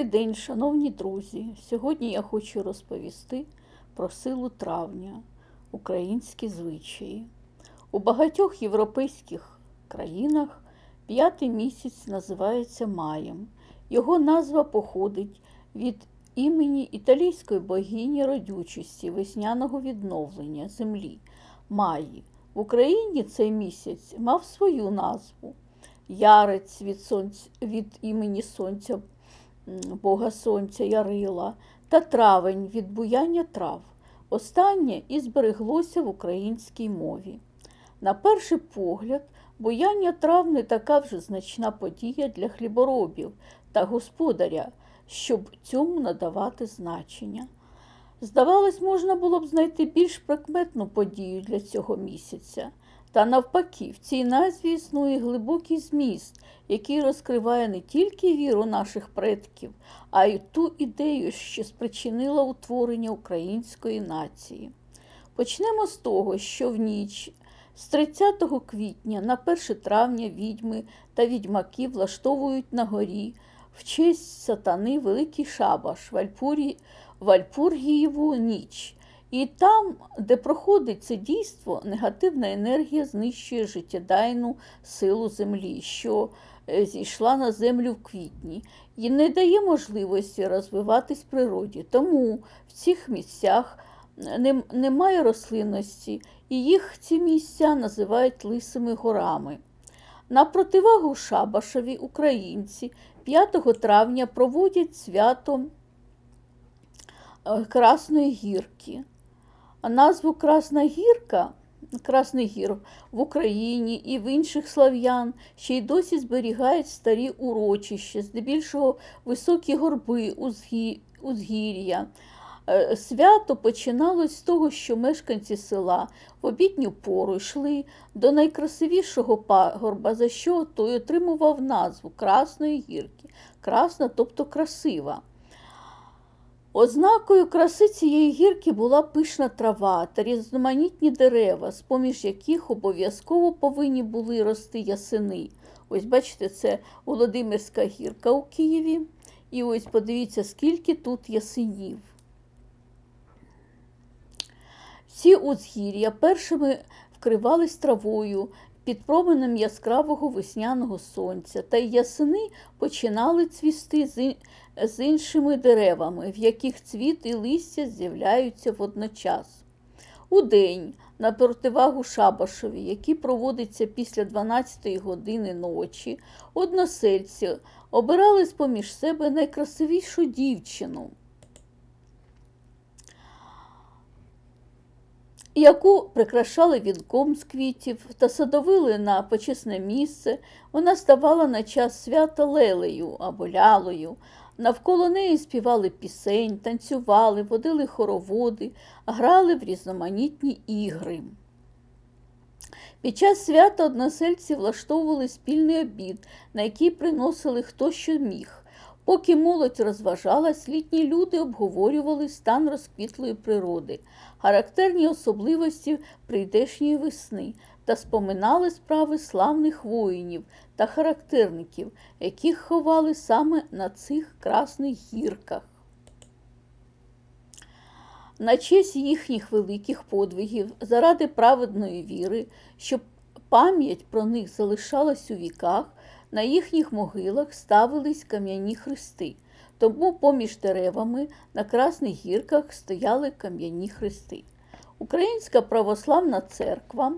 Добрий день, шановні друзі! Сьогодні я хочу розповісти про силу травня, українські звичаї. У багатьох європейських країнах п'ятий місяць називається маєм. Його назва походить від імені італійської богині родючості, весняного відновлення землі Маї. В Україні цей місяць мав свою назву. Ярець від, сонця, від імені сонця Бога Сонця Ярила та травень від буяння трав. Останнє і збереглося в українській мові. На перший погляд, буяння трав не така вже значна подія для хліборобів та господаря, щоб цьому надавати значення. Здавалось, можна було б знайти більш прикметну подію для цього місяця. Та навпаки, в цій назві існує глибокий зміст, який розкриває не тільки віру наших предків, а й ту ідею, що спричинила утворення української нації. Почнемо з того, що в ніч з 30 квітня на 1 травня відьми та відьмаки влаштовують на горі в честь сатани Великий Шабаш Вальпургієву ніч. І там, де проходить це дійство, негативна енергія знищує життєдайну силу землі, що е, зійшла на землю в квітні, і не дає можливості розвиватись природі. Тому в цих місцях немає рослинності, і їх ці місця називають лисими горами. На противагу Шабашеві українці 5 травня проводять свято е, Красної гірки. А назву Красна Гірка, Красний Гір в Україні і в інших слав'ян ще й досі зберігають старі урочища, здебільшого високі горби, узгі- узгір'я. Е, Свято починалось з того, що мешканці села в обідню пору йшли до найкрасивішого пагорба, за що той отримував назву Красної гірки. Красна, тобто красива. Ознакою краси цієї гірки була пишна трава та різноманітні дерева, з-поміж яких обов'язково повинні були рости ясени. Ось бачите, це Володимирська гірка у Києві. І ось подивіться, скільки тут ясенів. Ці узгір'я першими вкривались травою під променем яскравого весняного сонця, та й ясени починали цвісти з з іншими деревами, в яких цвіт і листя з'являються водночас. Удень, на противагу Шабашові, який проводиться після 12 години ночі, односельці обирали з-поміж себе найкрасивішу дівчину. Яку прикрашали вінком з квітів та садовили на почесне місце, вона ставала на час свята лелею або лялою. Навколо неї співали пісень, танцювали, водили хороводи, грали в різноманітні ігри. Під час свята односельці влаштовували спільний обід, на який приносили хто що міг. Поки молодь розважалась, літні люди обговорювали стан розквітлої природи, характерні особливості прийдешньої весни та споминали справи славних воїнів та характерників, яких ховали саме на цих красних гірках. На честь їхніх великих подвигів, заради праведної віри, щоб пам'ять про них залишалась у віках, на їхніх могилах ставились кам'яні хрести. Тому поміж деревами на Красних гірках стояли кам'яні хрести. Українська православна церква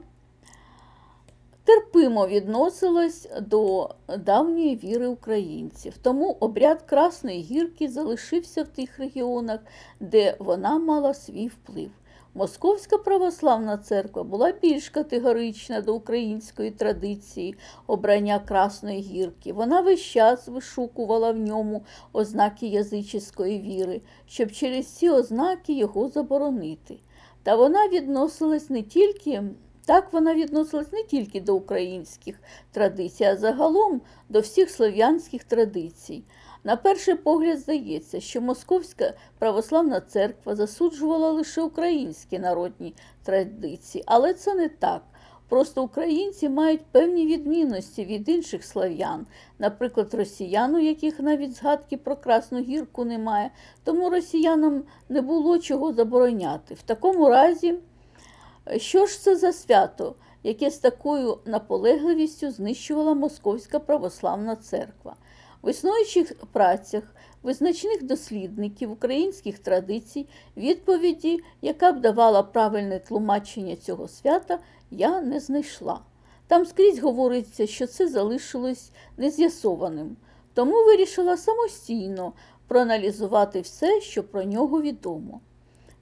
терпимо відносилась до давньої віри українців. Тому обряд Красної гірки залишився в тих регіонах, де вона мала свій вплив. Московська православна церква була більш категорична до української традиції обрання Красної гірки. Вона весь час вишукувала в ньому ознаки язичської віри, щоб через ці ознаки його заборонити. Та вона відносилась не тільки так вона відносилась не тільки до українських традицій, а загалом до всіх слов'янських традицій. На перший погляд здається, що Московська православна церква засуджувала лише українські народні традиції, але це не так. Просто українці мають певні відмінності від інших слав'ян, наприклад, росіян, у яких навіть згадки про Красну гірку немає, тому росіянам не було чого забороняти. В такому разі, що ж це за свято, яке з такою наполегливістю знищувала Московська православна церква? В існуючих працях визначних дослідників українських традицій відповіді, яка б давала правильне тлумачення цього свята, я не знайшла. Там скрізь говориться, що це залишилось нез'ясованим, тому вирішила самостійно проаналізувати все, що про нього відомо.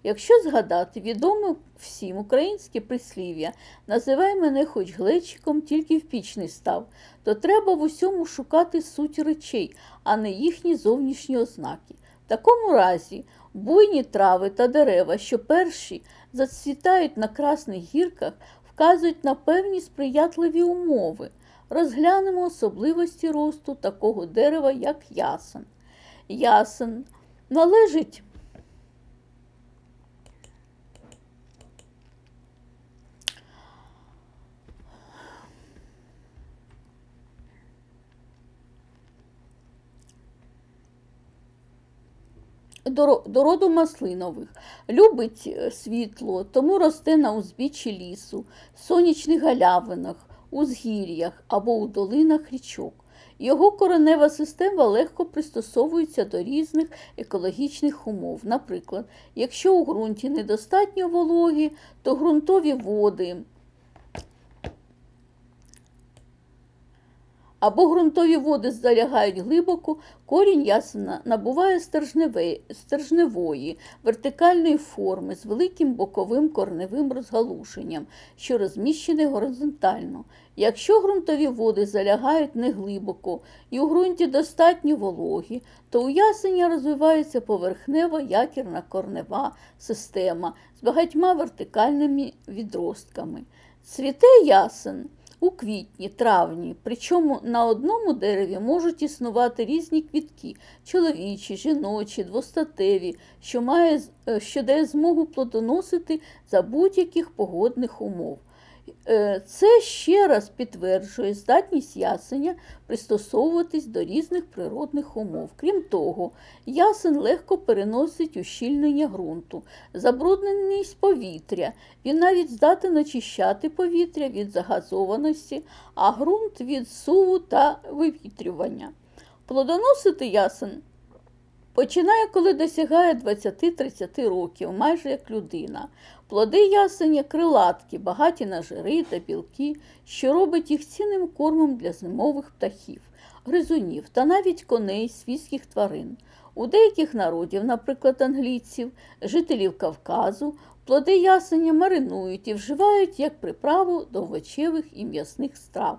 Якщо згадати відоме всім українське прислів'я Називай мене хоч глечиком, тільки в піч не став, то треба в усьому шукати суть речей, а не їхні зовнішні ознаки. В такому разі буйні трави та дерева, що перші зацвітають на красних гірках, вказують на певні сприятливі умови. Розглянемо особливості росту такого дерева, як ясен. Ясен належить до роду маслинових, любить е, світло, тому росте на узбіччі лісу, сонячних галявинах, узгір'ях або у долинах річок. Його коренева система легко пристосовується до різних екологічних умов. Наприклад, якщо у ґрунті недостатньо вологи, то ґрунтові води або ґрунтові води залягають глибоко, корінь ясена набуває стержневої, вертикальної форми з великим боковим корневим розгалушенням, що розміщене горизонтально. Якщо ґрунтові води залягають неглибоко і у ґрунті достатньо вологі, то у ясеня розвивається поверхнева якірна корнева система з багатьма вертикальними відростками. Цвіте ясен у квітні, травні, причому на одному дереві можуть існувати різні квітки чоловічі, жіночі, двостатеві, що, має, е, що дає змогу плодоносити за будь-яких погодних умов. Е, це ще раз підтверджує здатність ясеня пристосовуватись до різних природних умов. Крім того, ясен легко переносить ущільнення ґрунту, забрудненість повітря. Він навіть здатен очищати повітря від загазованості, а ґрунт від суву та вивітрювання. Плодоносити ясен Починає, коли досягає 20-30 років, майже як людина. Плоди ясеня крилатки, багаті на жири та білки, що робить їх цінним кормом для зимових птахів, гризунів та навіть коней свійських тварин. У деяких народів, наприклад, англійців, жителів Кавказу, плоди ясеня маринують і вживають як приправу до овочевих і м'ясних страв.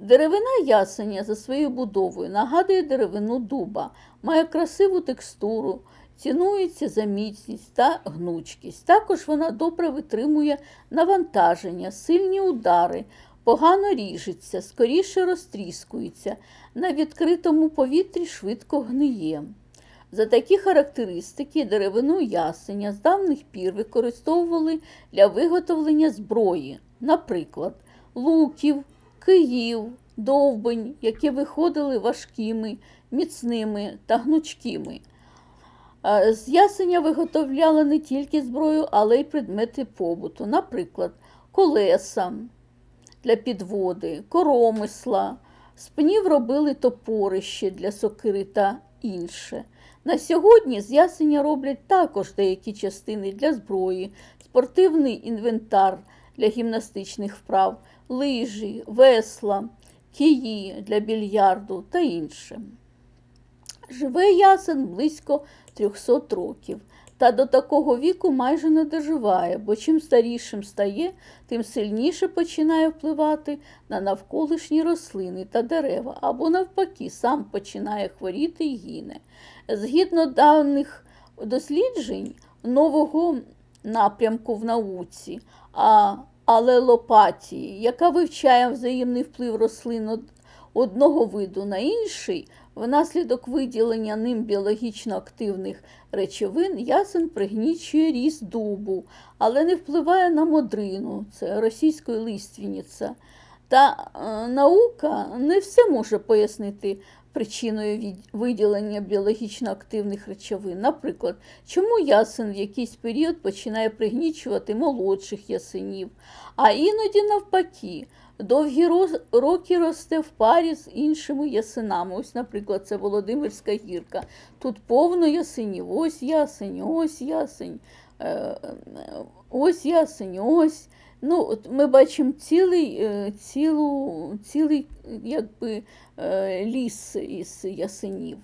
Деревина ясеня за своєю будовою нагадує деревину дуба, має красиву текстуру, цінується за міцність та гнучкість. Також вона добре витримує навантаження, сильні удари, погано ріжеться, скоріше розтріскується, на відкритому повітрі швидко гниє. За такі характеристики деревину ясеня з давних пір використовували для виготовлення зброї, наприклад, луків. Київ, довбень, які виходили важкими, міцними та гнучкими. З ясеня виготовляли не тільки зброю, але й предмети побуту, наприклад, колеса для підводи, коромисла, з пнів робили топорище для сокири та інше. На сьогодні з ясеня роблять також деякі частини для зброї, спортивний інвентар для гімнастичних вправ, лижі, весла, кії для більярду та інше. Живе ясен близько 300 років, та до такого віку майже не доживає, бо чим старішим стає, тим сильніше починає впливати на навколишні рослини та дерева, або, навпаки, сам починає хворіти і гине. Згідно давних досліджень нового напрямку в науці, а алелопатії, яка вивчає взаємний вплив рослин одного виду на інший, внаслідок виділення ним біологічно активних речовин ясен пригнічує ріст дубу, але не впливає на модрину, це російської лиственниця. Та е, наука не все може пояснити причиною виділення біологічно активних речовин. Наприклад, чому ясен в якийсь період починає пригнічувати молодших ясенів, а іноді навпаки. Довгі роки росте в парі з іншими ясенами. Ось, наприклад, це Володимирська гірка. Тут повно ясенів. Ось ясень, ось ясень, е, ось ясень, ось. Ну, от ми бачимо цілий, е, цілу, цілий якби, е, ліс із ясенів.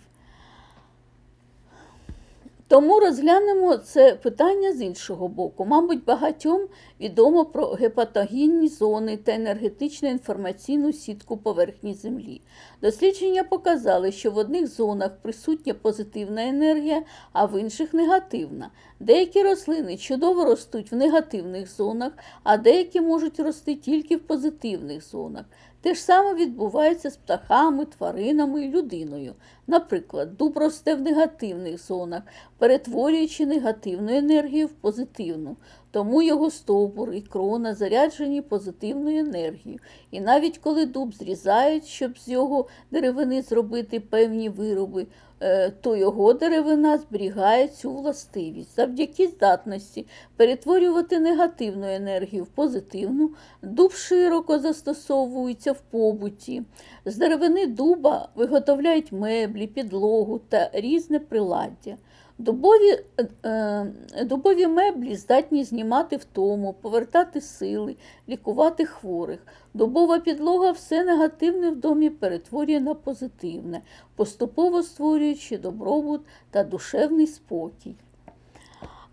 Тому розглянемо це питання з іншого боку. Мабуть, багатьом відомо про гепатогенні зони та енергетично інформаційну сітку поверхні Землі. Дослідження показали, що в одних зонах присутня позитивна енергія, а в інших негативна. Деякі рослини чудово ростуть в негативних зонах, а деякі можуть рости тільки в позитивних зонах. Те ж саме відбувається з птахами, тваринами і людиною. Наприклад, дуб росте в негативних зонах, перетворюючи негативну енергію в позитивну. Тому його стовбур і крона заряджені позитивною енергією. І навіть коли дуб зрізають, щоб з його деревини зробити певні вироби, е, то його деревина зберігає цю властивість. Завдяки здатності перетворювати негативну енергію в позитивну, дуб широко застосовується в побуті. З деревини дуба виготовляють меблі, підлогу та різне приладдя. Дубові, е, е, дубові меблі здатні знімати втому, повертати сили, лікувати хворих. Дубова підлога все негативне в домі перетворює на позитивне, поступово створюючи добробут та душевний спокій.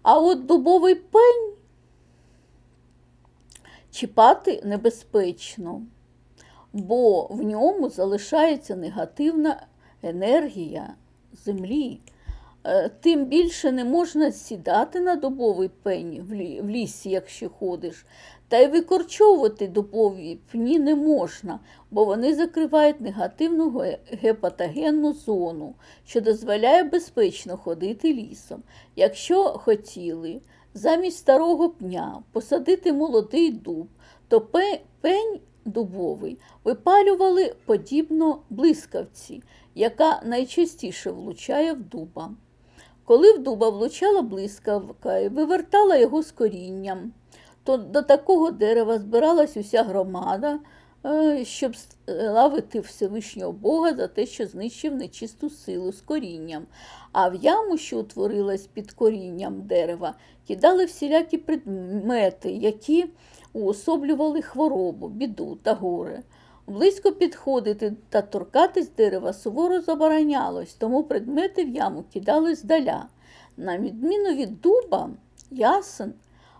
А от дубовий пень чіпати небезпечно, бо в ньому залишається негативна енергія землі. Е, Тим більше не можна сідати на дубовий пень в лісі, якщо ходиш. Та й викорчовувати дубові пні не можна, бо вони закривають негативну ге- гепатогенну зону, що дозволяє безпечно ходити лісом. Якщо хотіли замість старого пня посадити молодий дуб, то пень дубовий випалювали подібно блискавці, яка найчастіше влучає в дуба. Коли в дуба влучала блискавка і вивертала його з корінням, то до такого дерева збиралась уся громада, е, щоб славити Всевишнього Бога за те, що знищив нечисту силу з корінням. А в яму, що утворилась під корінням дерева, кидали всілякі предмети, які уособлювали хворобу, біду та горе. Близько підходити та торкатись дерева суворо заборонялось, тому предмети в яму кидали здаля. На відміну від дуба, ясен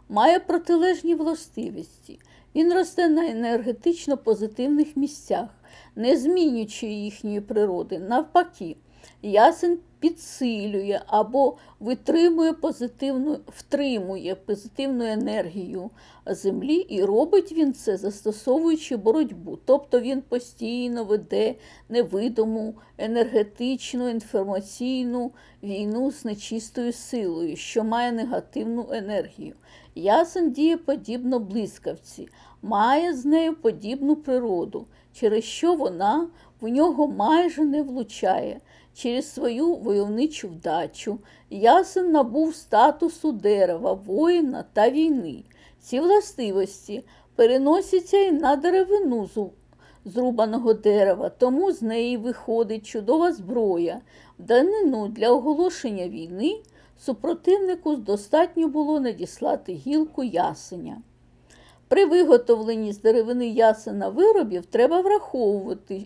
має протилежні властивості. Він росте на енергетично позитивних місцях, не змінюючи їхньої природи. Навпаки, ясен підсилює або витримує позитивну, втримує позитивну енергію землі, і робить він це, застосовуючи боротьбу. Тобто він постійно веде невидиму енергетичну, інформаційну війну з нечистою силою, що має негативну енергію. Ясен діє подібно блискавці, має з нею подібну природу, через що вона в нього майже не влучає. Через свою войовничу вдачу ясен набув статусу дерева, воїна та війни. Ці властивості переносяться і на деревину зрубаного дерева, тому з неї виходить чудова зброя. В данину для оголошення війни супротивнику достатньо було надіслати гілку ясеня. При виготовленні з деревини ясена виробів треба враховувати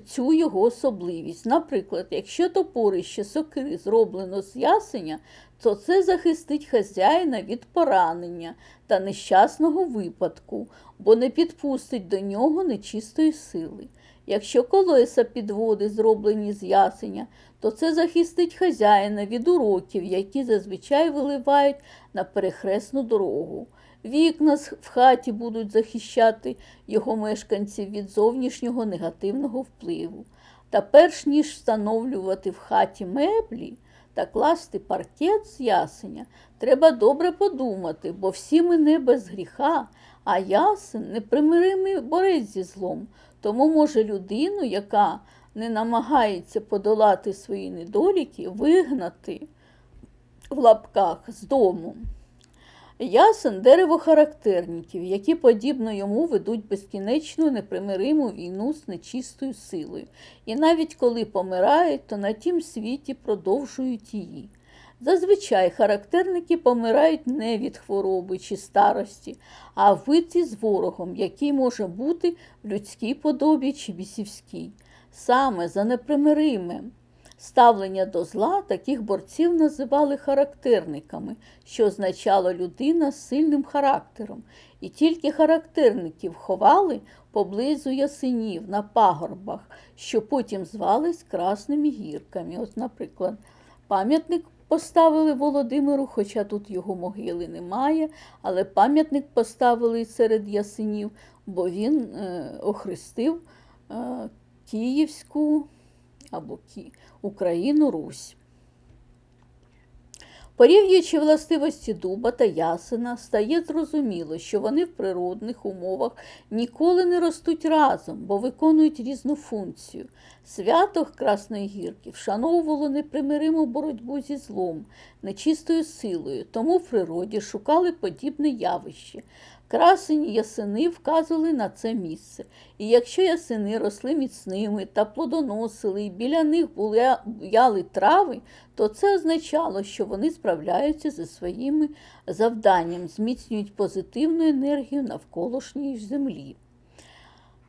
цю його особливість. Наприклад, якщо топорище сокири зроблено з ясеня, то це захистить хазяїна від поранення та нещасного випадку, бо не підпустить до нього нечистої сили. Якщо колеса підводи зроблені з ясеня, то це захистить хазяїна від уроків, які зазвичай виливають на перехресну дорогу. Вікна в хаті будуть захищати його мешканців від зовнішнього негативного впливу. Та перш ніж встановлювати в хаті меблі та класти паркет з ясеня, треба добре подумати, бо всі ми не без гріха, а ясен непримиримий борець зі злом. Тому може людину, яка не намагається подолати свої недоліки, вигнати в лапках з дому. Ясен дерево характерників, які подібно йому ведуть безкінечну непримириму війну з нечистою силою, і навіть коли помирають, то на тім світі продовжують її. Зазвичай характерники помирають не від хвороби чи старості, а в битві з ворогом, який може бути в людській подобі чи бісівській. Саме за непримириме ставлення до зла таких борців називали характерниками, що означало людина з сильним характером. І тільки характерників ховали поблизу ясенів на пагорбах, що потім звались Красними гірками. От, наприклад, пам'ятник поставили Володимиру, хоча тут його могили немає, але пам'ятник поставили серед ясенів, бо він е, охрестив е, Київську або. Україну Русь. Порівнюючи властивості дуба та ясена, стає зрозуміло, що вони в природних умовах ніколи не ростуть разом, бо виконують різну функцію. Свято Красної гірки вшановувало непримириму боротьбу зі злом, нечистою силою, тому в природі шукали подібне явище. Красені ясени вказували на це місце. І якщо ясени росли міцними та плодоносили, і біля них були буяли трави, то це означало, що вони справляються зі своїми завданням, зміцнюють позитивну енергію навколишньої землі.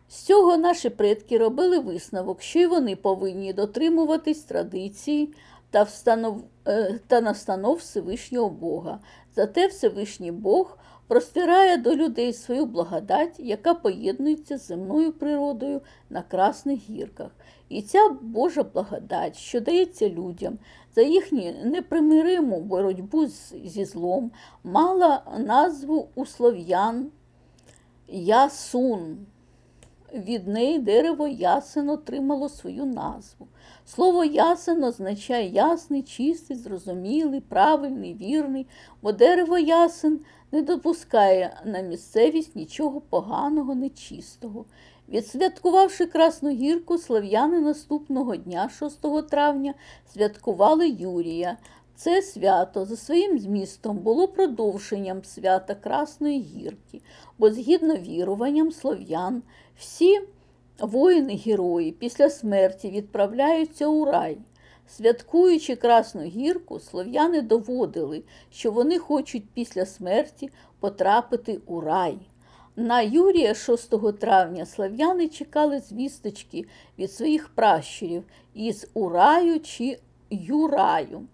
З цього наші предки робили висновок, що й вони повинні дотримуватись традиції та, встанов... е, та настанов Всевишнього Бога. Зате Всевишній Бог простирає до людей свою благодать, яка поєднується з земною природою на Красних гірках. І ця Божа благодать, що дається людям за їхню непримириму боротьбу зі злом, мала назву у слов'ян Ясун. Від неї дерево ясен отримало свою назву. Слово ясен означає ясний, чистий, зрозумілий, правильний, вірний, бо дерево ясен не допускає на місцевість нічого поганого, нечистого. Відсвяткувавши Красну гірку, слав'яни наступного дня, 6 травня, святкували Юрія. Це свято за своїм змістом було продовженням свята Красної гірки, бо згідно віруванням слов'ян, всі воїни-герої після смерті відправляються у рай. Святкуючи Красну гірку, слов'яни доводили, що вони хочуть після смерті потрапити у рай. На Юрія 6 травня слав'яни чекали звісточки від своїх пращурів із Ураю чи Юраю.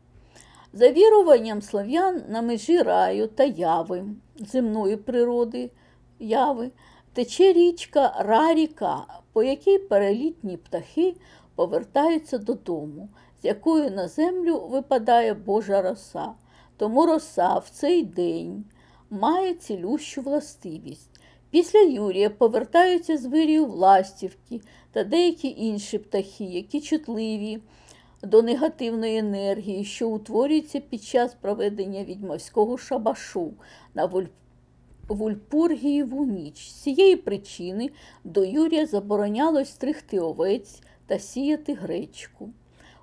За віруванням слав'ян на межі раю та яви, земної природи яви, тече річка Раріка, по якій перелітні птахи повертаються додому, з якою на землю випадає Божа роса. Тому роса в цей день має цілющу властивість. Після Юрія повертаються з вирію властівки та деякі інші птахи, які чутливі до негативної енергії, що утворюється під час проведення відьмовського шабашу на Вуль- Вульпургієву ніч. З цієї причини до Юрія заборонялось стригти овець та сіяти гречку.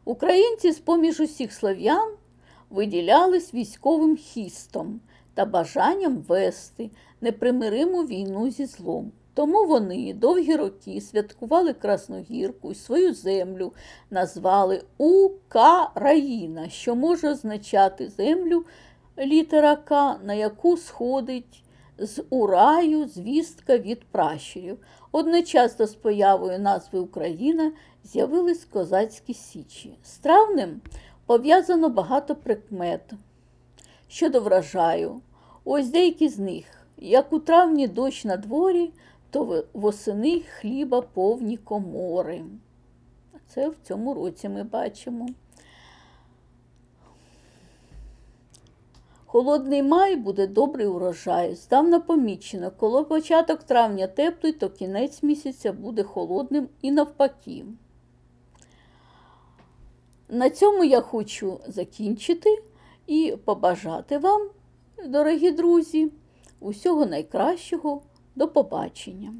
Українці з поміж усіх слов'ян виділялись військовим хістом та бажанням вести непримириму війну зі злом. Тому вони довгі роки святкували Красну гірку і свою землю назвали Україна, що може означати землю літера К, на яку сходить з ураю звістка від пращурів. Одночасно з появою назви Україна з'явились козацькі січі. З травнем пов'язано багато прикмет щодо врожаю. Ось деякі з них. Як у травні дощ на дворі, то восени хліба повні комори. Це в цьому році ми бачимо. Холодний май буде добрий урожай. Здавна помічено, коли початок травня теплий, то кінець місяця буде холодним і навпаки. На цьому я хочу закінчити і побажати вам, дорогі друзі, усього найкращого. До побачення.